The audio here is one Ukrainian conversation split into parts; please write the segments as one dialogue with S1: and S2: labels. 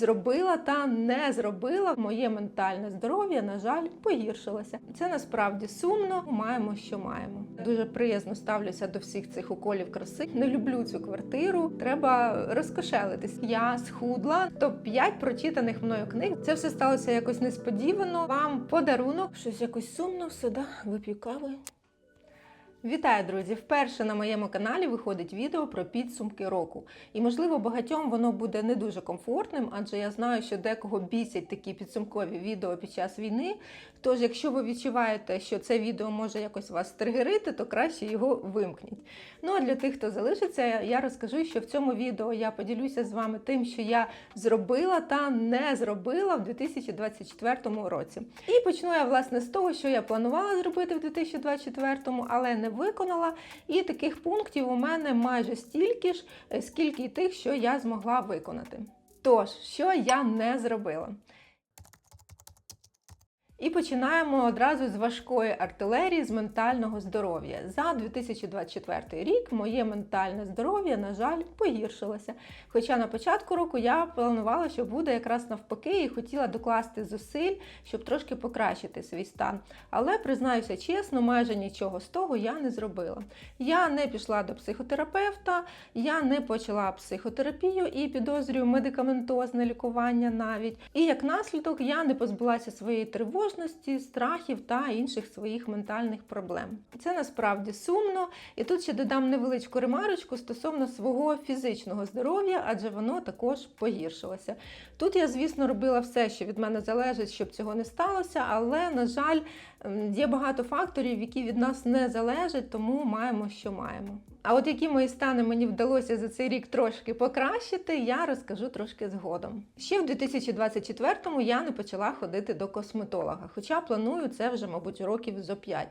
S1: зробила та не зробила, моє ментальне здоров'я, на жаль, погіршилося. Це насправді сумно. Маємо, що маємо. Дуже приязно ставлюся до всіх цих уколів краси. Не люблю цю квартиру. Треба розкошелитись. Я схудла. Топ 5 прочитаних мною книг. Це все сталося якось несподівано. Вам подарунок. Щось якось сумно, все, да? вип'ю кави. Вітаю, друзі! Вперше на моєму каналі виходить відео про підсумки року. І, можливо, багатьом воно буде не дуже комфортним, адже я знаю, що декого бісять такі підсумкові відео під час війни. Тож, якщо ви відчуваєте, що це відео може якось вас тригерити, то краще його вимкніть. Ну а для тих, хто залишиться, я розкажу, що в цьому відео я поділюся з вами тим, що я зробила та не зробила в 2024 році. І почну я власне з того, що я планувала зробити в 2024, але не виконала. І таких пунктів у мене майже стільки ж, е, скільки й тих, що я змогла виконати. Тож, що я не зробила? І починаємо одразу з важкої артилерії з ментального здоров'я. За 2024 рік моє ментальне здоров'я, на жаль, погіршилося. Хоча на початку року я планувала, що буде якраз навпаки, і хотіла докласти зусиль, щоб трошки покращити свій стан. Але признаюся чесно, майже нічого з того я не зробила. Я не пішла до психотерапевта, я не почала психотерапію і підозрюю медикаментозне лікування навіть. І як наслідок я не позбулася своєї тривожності тривожності, страхів та інших своїх ментальних проблем. Це насправді сумно, і тут ще додам невеличку ремарочку стосовно свого фізичного здоров'я, адже воно також погіршилося. Тут я, звісно, робила все, що від мене залежить, щоб цього не сталося, але, на жаль, є багато факторів, які від нас не залежать, тому маємо, що маємо. А от які мої стани мені вдалося за цей рік трошки покращити, я розкажу трошки згодом. Ще в 2024-му я не почала ходити до косметолога, хоча планую це вже, мабуть, років зо 5.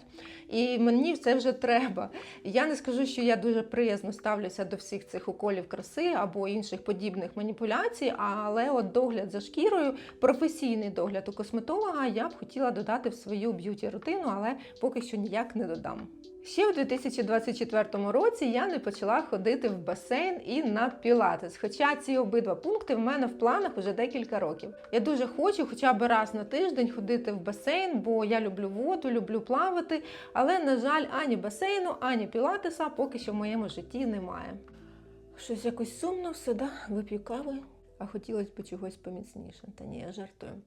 S1: І мені це вже треба. Я не скажу, що я дуже приязно ставлюся до всіх цих уколів краси або інших подібних маніпуляцій, але от догляд за шкірою, професійний догляд у косметолога я б хотіла додати в свою б'юті рутину, але поки що ніяк не додам. Ще у 2024 році я не почала ходити в басейн і на пілатес. Хоча ці обидва пункти в мене в планах уже декілька років. Я дуже хочу, хоча б раз на тиждень ходити в басейн, бо я люблю воду, люблю плавати. Але, на жаль, ані басейну, ані пілатеса поки що в моєму житті немає. Щось якось сумно, все, да? вип'ю кави, а хотілося б чогось поміцніше. Та ні, я жартую.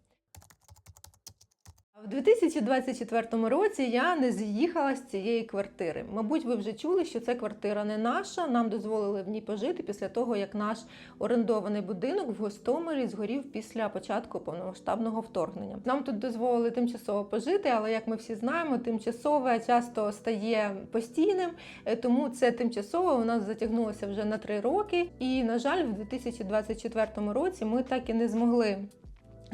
S1: В 2024 році я не з'їхала з цієї квартири. Мабуть, ви вже чули, що ця квартира не наша. Нам дозволили в ній пожити після того, як наш орендований будинок в Гостомелі згорів після початку повномасштабного вторгнення. Нам тут дозволили тимчасово пожити, але як ми всі знаємо, тимчасове часто стає постійним, е, тому це тимчасово у нас затягнулося вже на три роки. І на жаль, в 2024 році ми так і не змогли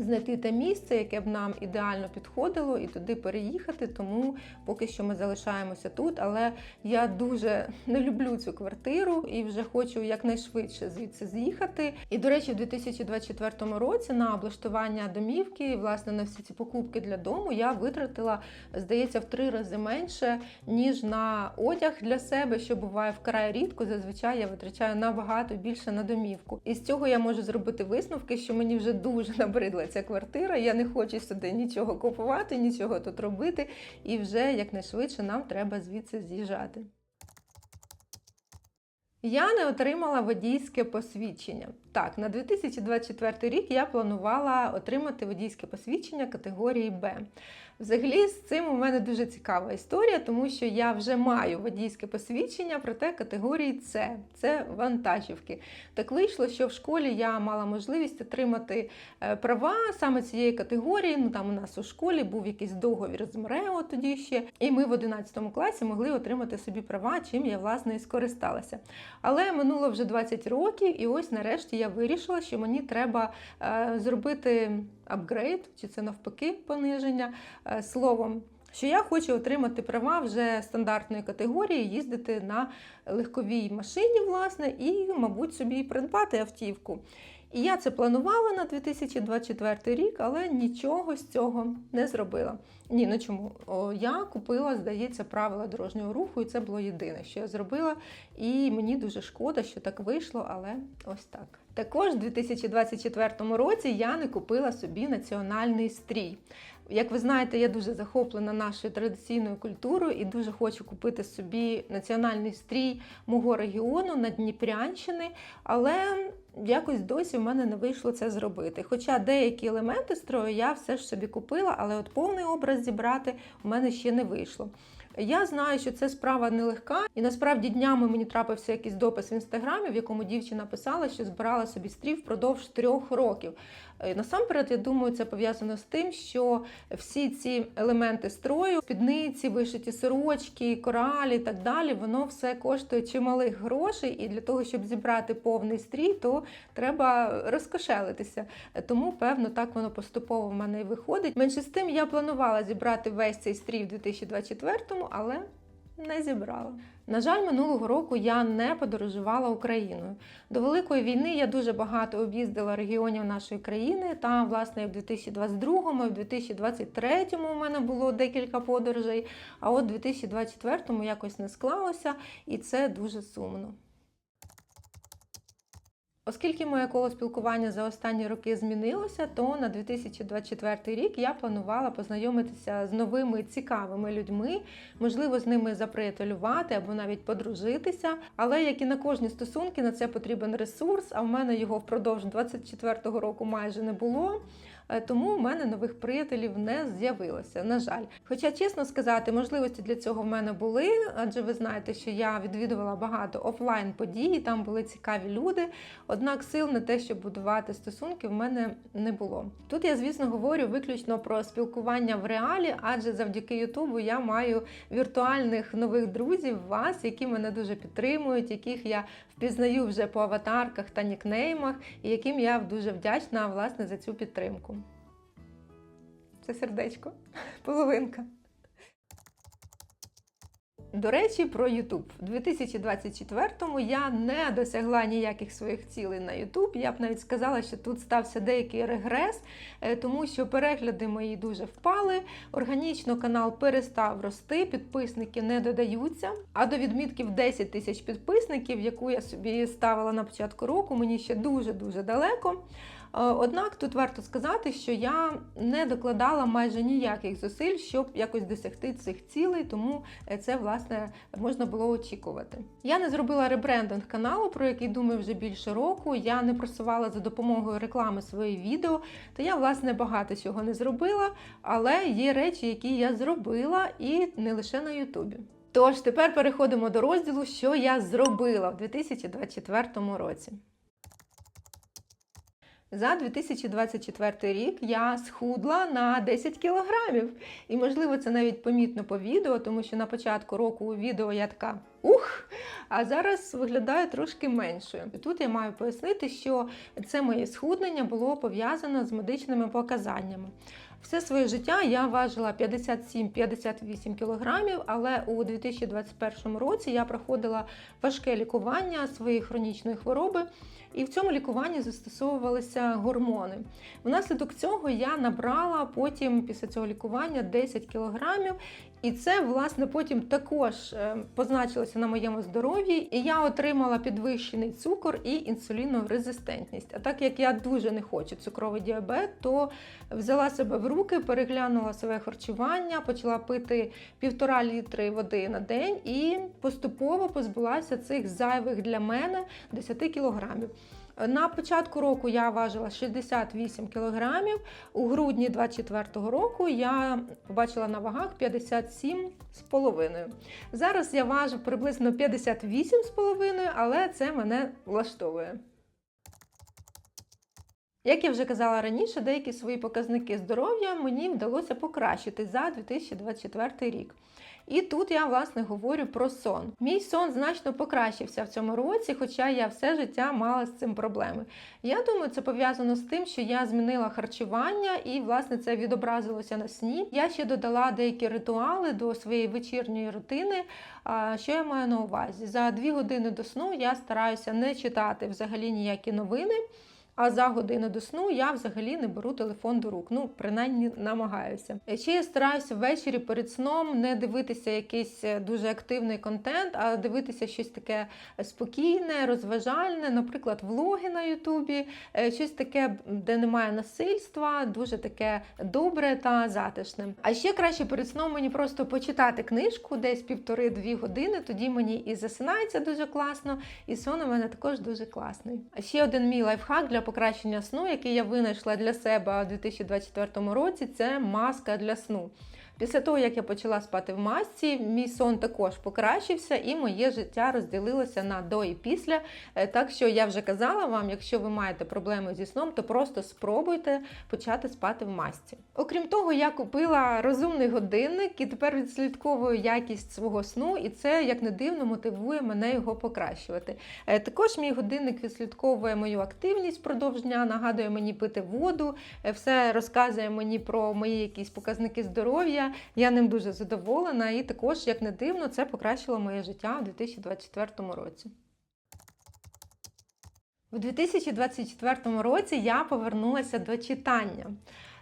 S1: знайти те місце, яке б нам ідеально підходило, і туди переїхати. Тому поки що ми залишаємося тут. Але я дуже не люблю цю квартиру і вже хочу якнайшвидше звідси з'їхати. І до речі, в 2024 році на облаштування домівки, власне, на всі ці покупки для дому я витратила, здається, в три рази менше, ніж на одяг для себе, що буває вкрай рідко. Зазвичай я витрачаю набагато більше на домівку. І з цього я можу зробити висновки, що мені вже дуже набридла ця квартира. Я не хочу сюди нічого купувати, нічого тут робити. І вже якнайшвидше нам треба звідси з'їжджати. Я не отримала водійське посвідчення. Так, на 2024 рік я планувала отримати водійське посвідчення категорії Б. Взагалі, з цим у мене дуже цікава історія, тому що я вже маю водійське посвідчення, проте категорії С це вантажівки. Так вийшло, що в школі я мала можливість отримати е, права саме цієї категорії. Ну там у нас у школі був якийсь договір з МРЕО тоді ще, і ми в 11 класі могли отримати собі права, чим я власне і скористалася. Але минуло вже 20 років, і ось нарешті я вирішила, що мені треба е, зробити апгрейд, чи це навпаки пониження е, словом. Що я хочу отримати права вже стандартної категорії, їздити на легковій машині, власне, і, мабуть, собі придбати автівку. І я це планувала на 2024 рік, але нічого з цього не зробила. Ні, ну чому? Я купила, здається, правила дорожнього руху, і це було єдине, що я зробила. І мені дуже шкода, що так вийшло, але ось так. Також у 2024 році я не купила собі національний стрій. Як ви знаєте, я дуже захоплена нашою традиційною культурою і дуже хочу купити собі національний стрій мого регіону на Дніпрянщини, але якось досі в мене не вийшло це зробити. Хоча деякі елементи строю я все ж собі купила, але от повний образ зібрати в мене ще не вийшло. Я знаю, що це справа нелегка, і насправді днями мені трапився якийсь допис в інстаграмі, в якому дівчина писала, що збирала собі стрій впродовж трьох років. Е, Насамперед, я думаю, це пов'язано з тим, що всі ці елементи строю, спідниці, вишиті сорочки, коралі і так далі, воно все коштує чималих грошей, і для того, щоб зібрати повний стрій, то треба розкошелитися. Тому, певно, так воно поступово в мене і виходить. Менше з тим, я планувала зібрати весь цей стрій в 2024-му, але не зібрала. На жаль, минулого року я не подорожувала Україною. До Великої війни я дуже багато об'їздила регіонів нашої країни. Там, власне, і в 2022-му, і в 2023-му у мене було декілька подорожей. А от в 2024-му якось не склалося, і це дуже сумно. Оскільки моє коло спілкування за останні роки змінилося, то на 2024 рік я планувала познайомитися з новими цікавими людьми, можливо, з ними заприятелювати або навіть подружитися. Але як і на кожні стосунки, на це потрібен ресурс. А в мене його впродовж 2024 року майже не було. Е, Тому в мене нових приятелів не з'явилося. На жаль, хоча чесно сказати, можливості для цього в мене були, адже ви знаєте, що я відвідувала багато офлайн подій, там були цікаві люди. Однак сил на те, щоб будувати стосунки, в мене не було. Тут я, звісно, говорю виключно про спілкування в реалі, адже завдяки Ютубу я маю віртуальних нових друзів, вас, які мене дуже підтримують, яких я впізнаю вже по аватарках та нікнеймах, і яким я дуже вдячна власне за цю підтримку. Це сердечко, половинка. До речі, про YouTube. У 2024-му я не досягла ніяких своїх цілей на YouTube. Я б навіть сказала, що тут стався деякий регрес, е, тому що перегляди мої дуже впали. Органічно канал перестав рости, підписники не додаються. А до відмітки в 10 тисяч підписників, яку я собі ставила на початку року, мені ще дуже-дуже далеко. Е, Однак тут варто сказати, що я не докладала майже ніяких зусиль, щоб якось досягти цих цілей, тому е, це власне можна було очікувати. Я не зробила ребрендинг каналу, про який думаю вже більше року. Я не просувала за допомогою реклами свої відео, та я власне багато чого не зробила, але є речі, які я зробила, і не лише на Ютубі. Тож тепер переходимо до розділу, що я зробила в 2024 році. За 2024 рік я схудла на 10 кілограмів. І, можливо, це навіть помітно по відео, тому що на початку року у відео я така ух, а зараз виглядаю трошки меншою. Тут я маю пояснити, що це моє схуднення було пов'язано з медичними показаннями. Все своє життя я важила 57-58 кілограмів, але у 2021 році я проходила важке лікування своєї хронічної хвороби, і в цьому лікуванні застосовувалися гормони. Внаслідок цього я набрала потім після цього лікування 10 кілограмів, і це, власне, потім також е, позначилося на моєму здоров'ї, і я отримала підвищений цукор і інсулінорезистентність. А так як я дуже не хочу цукровий діабет, то взяла себе в руки, переглянула своє харчування, почала пити півтора літри води на день і поступово позбулася цих зайвих для мене 10 кілограмів. На початку року я важила 68 кілограмів. У грудні 24-го року я побачила на вагах 57,5. Зараз я важу приблизно 58,5, але це мене влаштовує. Як я вже казала раніше, деякі свої показники здоров'я мені вдалося покращити за 2024 рік. І тут я власне говорю про сон. Мій сон значно покращився в цьому році, хоча я все життя мала з цим проблеми. Я думаю, це пов'язано з тим, що я змінила харчування і, власне, це відобразилося на сні. Я ще додала деякі ритуали до своєї вечірньої рутини. Що я маю на увазі? За дві години до сну я стараюся не читати взагалі ніякі новини. А за годину до сну я взагалі не беру телефон до рук. Ну, принаймні намагаюся. Ще я стараюся ввечері перед сном не дивитися якийсь е, дуже активний контент, а дивитися щось таке спокійне, розважальне, наприклад, влоги на Ютубі, е, щось таке, де немає насильства, дуже таке добре та затишне. А ще краще перед сном мені просто почитати книжку десь півтори-дві години. Тоді мені і засинається дуже класно, і сон у мене також дуже класний. А ще один мій лайфхак для покращення сну, який я винайшла для себе у 2024 році, це маска для сну. Після того, як я почала спати в масці, мій сон також покращився, і моє життя розділилося на до і після. Е, Так що я вже казала вам, якщо ви маєте проблеми зі сном, то просто спробуйте почати спати в масці. Окрім того, я купила розумний годинник і тепер відслідковую якість свого сну, і це, як не дивно, мотивує мене його покращувати. Е, Також мій годинник відслідковує мою активність впродовж дня, нагадує мені пити воду, е, все розказує мені про мої якісь показники здоров'я. Я ним дуже задоволена, і також, як не дивно, це покращило моє життя у 2024 році. У 2024 році я повернулася до читання.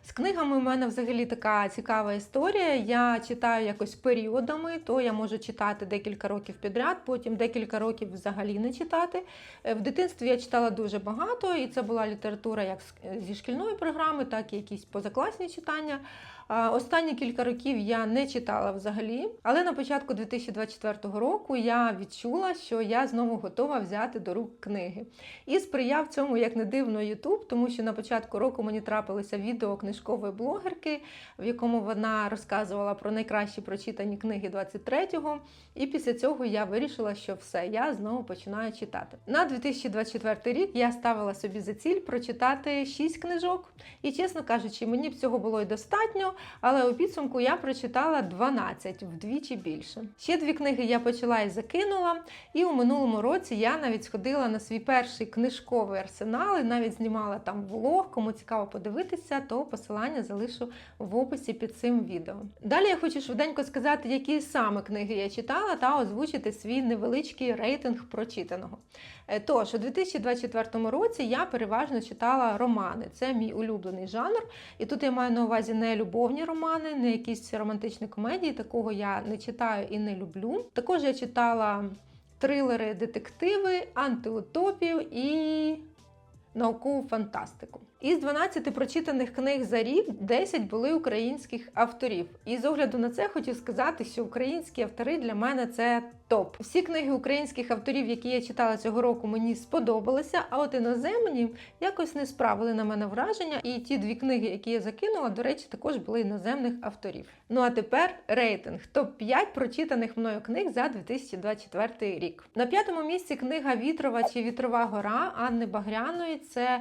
S1: З книгами у мене взагалі така цікава історія. Я читаю якось періодами, то я можу читати декілька років підряд, потім декілька років взагалі не читати. Е, В дитинстві я читала дуже багато, і це була література як зі шкільної програми, так і якісь позакласні читання. Останні кілька років я не читала взагалі, але на початку 2024 року я відчула, що я знову готова взяти до рук книги. І сприяв цьому, як не дивно, Ютуб, тому що на початку року мені трапилося відео книжкової блогерки, в якому вона розказувала про найкращі прочитані книги 23-го. І після цього я вирішила, що все, я знову починаю читати. На 2024 рік я ставила собі за ціль прочитати 6 книжок. І, чесно кажучи, мені б цього було й достатньо, але у підсумку я прочитала 12, вдвічі більше. Ще дві книги я почала і закинула. І у минулому році я навіть сходила на свій перший книжковий арсенал і навіть знімала там влог. Кому цікаво подивитися, то посилання залишу в описі під цим відео. Далі я хочу швиденько сказати, які саме книги я читала, та озвучити свій невеличкий рейтинг прочитаного. Е, Тож, у 2024 році я переважно читала романи. Це мій улюблений жанр. І тут я маю на увазі не любовні романи, не якісь романтичні комедії. Такого я не читаю і не люблю. Також я читала трилери, детективи, антиутопію і наукову фантастику. Із 12 прочитаних книг за рік 10 були українських авторів. І з огляду на це хочу сказати, що українські автори для мене це топ. Всі книги українських авторів, які я читала цього року, мені сподобалися. А от іноземні якось не справили на мене враження. І ті дві книги, які я закинула, до речі, також були іноземних авторів. Ну а тепер рейтинг топ 5 прочитаних мною книг за 2024 рік. На п'ятому місці книга Вітрова чи Вітрова гора Анни Багряної. Це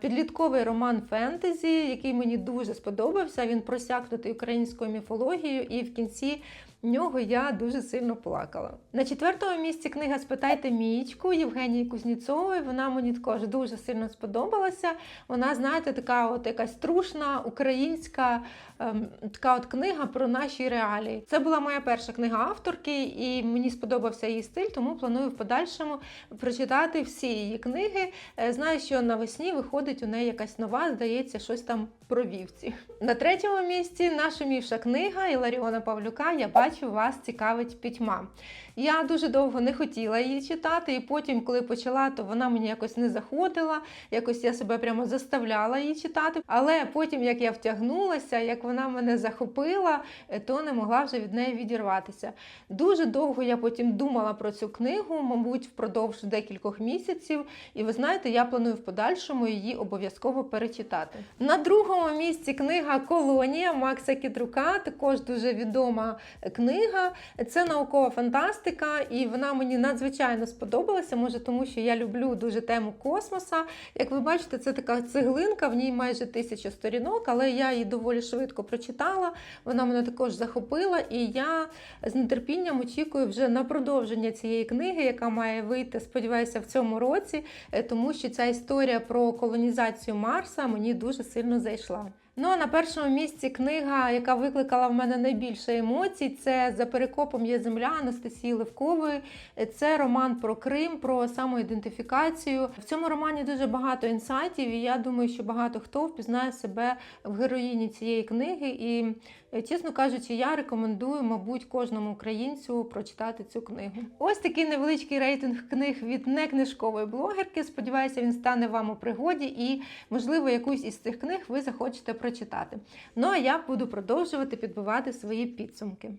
S1: Підлітковий роман фентезі, який мені дуже сподобався. Він просякнутий українською міфологією, і в кінці нього я дуже сильно плакала. На четвертому місці книга Спитайте Мієчку Євгенії Кузніцової. Вона мені також дуже сильно сподобалася. Вона, знаєте, така от якась трушна українська ем, така от книга про наші реалії. Це була моя перша книга авторки, і мені сподобався її стиль, тому планую в подальшому прочитати всі її книги. Е, Знаю, що навесні виходить у неї якась нова, здається, щось там про вівці. На третьому місці нашумівша книга Іларіона Павлюка Я бачу, вас цікавить пітьма. Я дуже довго не хотіла її читати, і потім, коли почала, то вона мені якось не заходила, якось я себе прямо заставляла її читати. Але потім, як я втягнулася, як вона мене захопила, то не могла вже від неї відірватися. Дуже довго я потім думала про цю книгу, мабуть, впродовж декількох місяців. І ви знаєте, я планую в подальшому її обов'язково перечитати. На другому місці книга Колонія Макса Кідрука, також дуже відома книга. Це наукова фантастика, і вона мені надзвичайно сподобалася. Може, тому що я люблю дуже тему космоса. Як ви бачите, це така цеглинка, в ній майже тисяча сторінок, але я її доволі швидко прочитала. Вона мене також захопила, і я з нетерпінням очікую вже на продовження цієї книги, яка має вийти, сподіваюся, в цьому році, е, тому що ця історія про колонізацію Марса мені дуже сильно зайшла. claro. Ну а на першому місці книга, яка викликала в мене найбільше емоцій, це за перекопом є земля Анастасії Левкової. Це роман про Крим, про самоідентифікацію. В цьому романі дуже багато інсайтів, і я думаю, що багато хто впізнає себе в героїні цієї книги. І, чесно кажучи, я рекомендую, мабуть, кожному українцю прочитати цю книгу. Ось такий невеличкий рейтинг книг від некнижкової блогерки. Сподіваюся, він стане вам у пригоді, і, можливо, якусь із цих книг ви захочете прочитати. Ну а я буду продовжувати підбивати свої підсумки.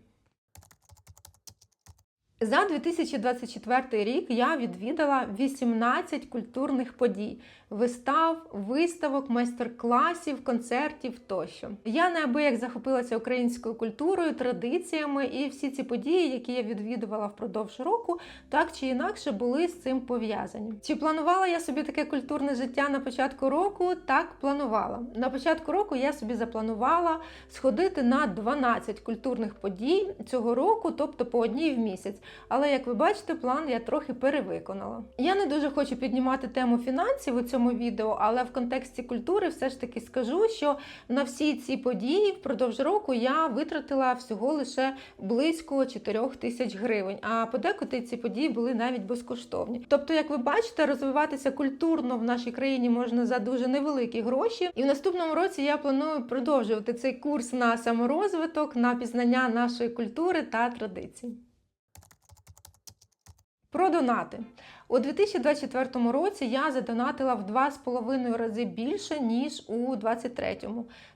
S1: За 2024 рік я відвідала 18 культурних подій, вистав, виставок, майстер-класів, концертів тощо. Я неабияк захопилася українською культурою, традиціями, і всі ці події, які я відвідувала впродовж року, так чи інакше були з цим пов'язані. Чи планувала я собі таке культурне життя на початку року? Так, планувала. На початку року я собі запланувала сходити на 12 культурних подій цього року, тобто по одній в місяць. Але як ви бачите, план я трохи перевиконала. Я не дуже хочу піднімати тему фінансів у цьому відео, але в контексті культури все ж таки скажу, що на всі ці події впродовж року я витратила всього лише близько 4 тисяч гривень. А подекуди ці події були навіть безкоштовні. Тобто, як ви бачите, розвиватися культурно в нашій країні можна за дуже невеликі гроші. І в наступному році я планую продовжувати цей курс на саморозвиток, на пізнання нашої культури та традицій. Про донати. У 2024 році я задонатила в 2,5 рази більше, ніж у 2023.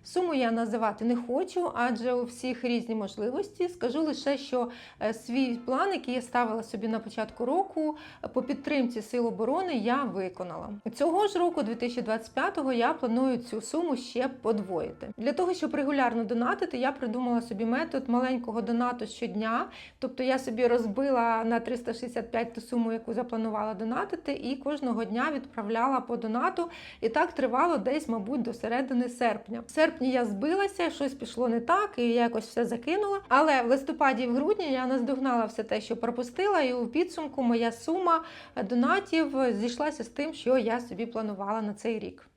S1: Суму я називати не хочу, адже у всіх різні можливості. Скажу лише, що е, свій план, який я ставила собі на початку року, по підтримці Сил оборони я виконала. Цього ж року, 2025-го, я планую цю суму ще подвоїти. Для того, щоб регулярно донатити, я придумала собі метод маленького донату щодня. Тобто я собі розбила на 365 ту суму, яку запланувала донатити, і кожного дня відправляла по донату. І так тривало десь, мабуть, до середини серпня. В серпні я збилася, щось пішло не так, і я якось все закинула. Але в листопаді і в грудні я наздогнала все те, що пропустила, і у підсумку моя сума донатів зійшлася з тим, що я собі планувала на цей рік.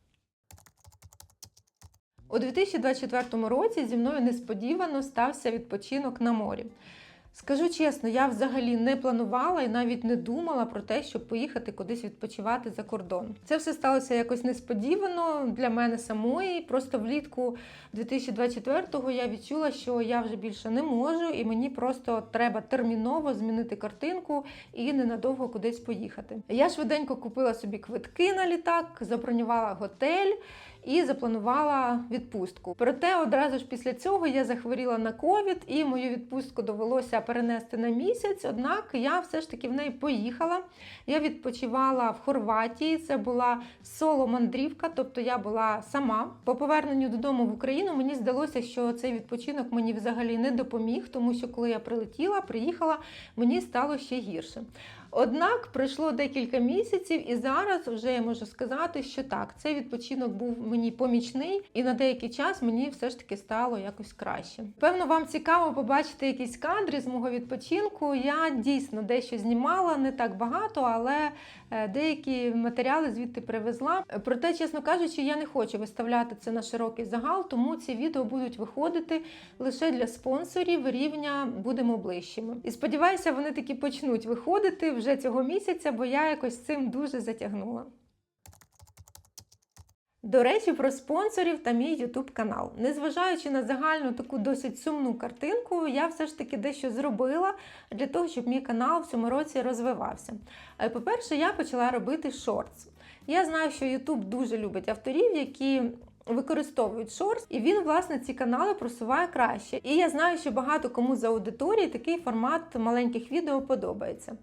S1: У 2024 році зі мною несподівано стався відпочинок на морі. Скажу чесно, я взагалі не планувала і навіть не думала про те, щоб поїхати кудись відпочивати за кордон. Це все сталося якось несподівано для мене самої. Просто влітку 2024-го я відчула, що я вже більше не можу, і мені просто треба терміново змінити картинку і ненадовго кудись поїхати. Я швиденько купила собі квитки на літак, забронювала готель і запланувала відпустку. Проте одразу ж після цього я захворіла на ковід, і мою відпустку довелося перенести на місяць. Однак я все ж таки в неї поїхала. Я відпочивала в Хорватії. Це була соло-мандрівка, тобто я була сама. По поверненню додому в Україну мені здалося, що цей відпочинок мені взагалі не допоміг, тому що коли я прилетіла, приїхала, мені стало ще гірше. Однак пройшло декілька місяців, і зараз вже я можу сказати, що так, цей відпочинок був мені помічний, і на деякий час мені все ж таки стало якось краще. Певно, вам цікаво побачити якісь кадри з мого відпочинку. Я дійсно дещо знімала, не так багато, але е, деякі матеріали звідти привезла. Проте, чесно кажучи, я не хочу виставляти це на широкий загал, тому ці відео будуть виходити лише для спонсорів рівня будемо ближчими. І сподіваюся, вони таки почнуть виходити вже цього місяця, бо я якось цим дуже затягнула. До речі, про спонсорів та мій YouTube канал. Незважаючи на загальну таку досить сумну картинку, я все ж таки дещо зробила для того, щоб мій канал в цьому році розвивався. Е, По-перше, я почала робити шортс. Я знаю, що YouTube дуже любить авторів, які використовують шорс, і він, власне, ці канали просуває краще. І я знаю, що багато кому з аудиторії такий формат маленьких відео подобається.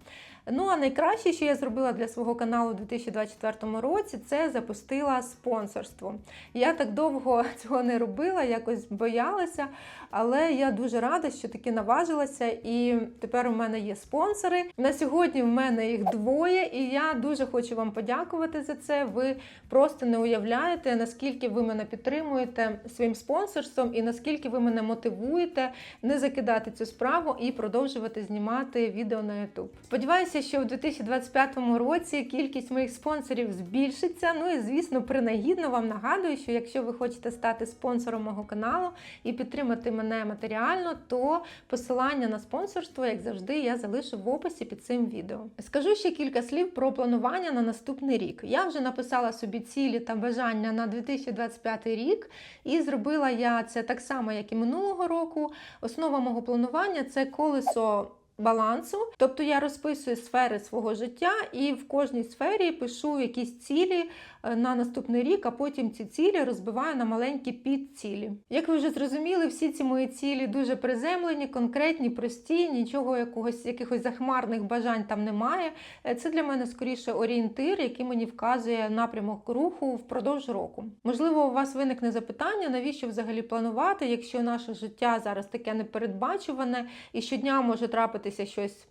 S1: Ну а найкраще, що я зробила для свого каналу у 2024 році, це запустила спонсорство. Я так довго цього не робила, якось боялася, але я дуже рада, що таки наважилася, і тепер у мене є спонсори. На сьогодні в мене їх двоє, і я дуже хочу вам подякувати за це. Ви просто не уявляєте, наскільки ви мене підтримуєте своїм спонсорством і наскільки ви мене мотивуєте не закидати цю справу і продовжувати знімати відео на YouTube. Сподіваюся, Сподіваюся, що в 2025 році кількість моїх спонсорів збільшиться. Ну і звісно, принагідно вам нагадую, що якщо ви хочете стати спонсором мого каналу і підтримати мене матеріально, то посилання на спонсорство, як завжди, я залишу в описі під цим відео. Скажу ще кілька слів про планування на наступний рік. Я вже написала собі цілі та бажання на 2025 рік, і зробила я це так само, як і минулого року. Основа мого планування це колесо. Балансу, тобто я розписую сфери свого життя і в кожній сфері пишу якісь цілі е, на наступний рік, а потім ці цілі розбиваю на маленькі підцілі. Як ви вже зрозуміли, всі ці мої цілі дуже приземлені, конкретні, прості, нічого якогось якихось захмарних бажань там немає. Е, Це для мене скоріше орієнтир, який мені вказує напрямок руху впродовж року. Можливо, у вас виникне запитання, навіщо взагалі планувати, якщо наше життя зараз таке непередбачуване і щодня може трапитися щось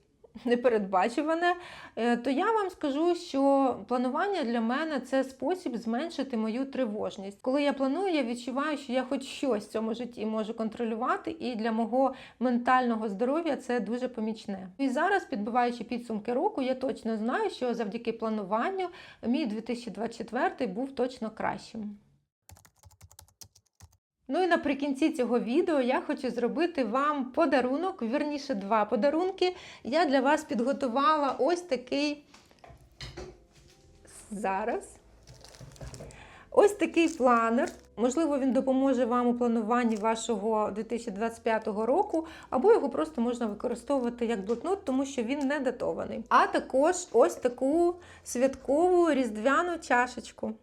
S1: непередбачуване, е, то я вам скажу, що планування для мене це спосіб зменшити мою тривожність. Коли я планую, я відчуваю, що я хоч щось в цьому житті можу контролювати, і для мого ментального здоров'я це дуже помічне. І зараз, підбиваючи підсумки року, я точно знаю, що завдяки плануванню мій 2024 був точно кращим. Ну і наприкінці цього відео я хочу зробити вам подарунок, вірніше, два подарунки. Я для вас підготувала ось такий зараз. Ось такий планер. Можливо, він допоможе вам у плануванні вашого 2025 року, або його просто можна використовувати як блокнот, тому що він не датований. А також ось таку святкову різдвяну чашечку.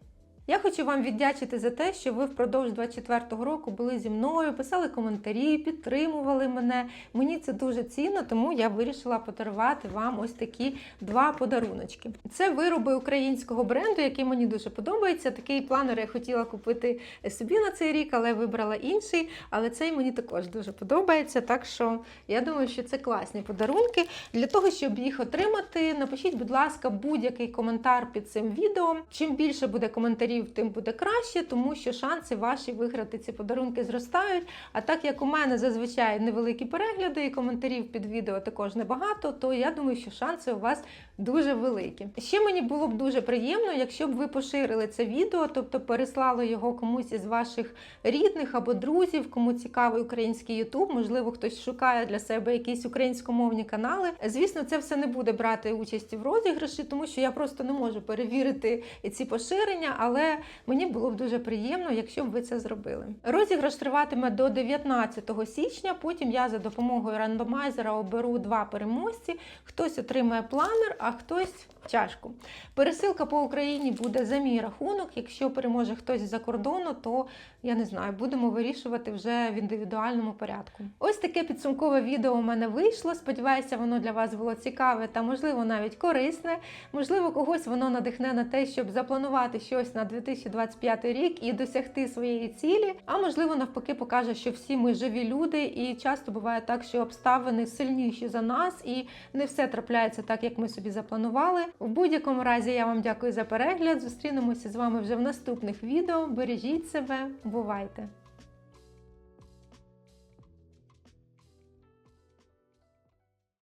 S1: Я хочу вам віддячити за те, що ви впродовж 24-го року були зі мною, писали коментарі, підтримували мене. Мені це дуже цінно, тому я вирішила подарувати вам ось такі два подаруночки. Це вироби українського бренду, який мені дуже подобається. Такий планер я хотіла купити собі на цей рік, але вибрала інший. Але цей мені також дуже подобається. Так що я думаю, що це класні подарунки. Для того, щоб їх отримати, напишіть, будь ласка, будь-який коментар під цим відео. Чим більше буде коментарів, тим буде краще, тому що шанси ваші виграти ці подарунки зростають. А так як у мене зазвичай невеликі перегляди і коментарів під відео також небагато, то я думаю, що шанси у вас дуже великі. Ще мені було б дуже приємно, якщо б ви поширили це відео, тобто переслали його комусь із ваших рідних або друзів, кому цікавий український Ютуб, можливо, хтось шукає для себе якісь українськомовні канали. Звісно, це все не буде брати участі в розіграші, тому що я просто не можу перевірити ці поширення, але мені було б дуже приємно, якщо б ви це зробили. Розіграш триватиме до 19 січня. Потім я за допомогою рандомайзера оберу два переможці. Хтось отримає планер, а хтось чашку. Пересилка по Україні буде за мій рахунок. Якщо переможе хтось з-за кордону, то я не знаю, будемо вирішувати вже в індивідуальному порядку. Ось таке підсумкове відео у мене вийшло. Сподіваюся, воно для вас було цікаве та, можливо, навіть корисне. Можливо, когось воно надихне на те, щоб запланувати щось на 2025 рік і досягти своєї цілі. А можливо, навпаки, покаже, що всі ми живі люди, і часто буває так, що обставини сильніші за нас, і не все трапляється так, як ми собі запланували. В будь-якому разі я вам дякую за перегляд. Зустрінемося з вами вже в наступних відео. Бережіть себе, бувайте!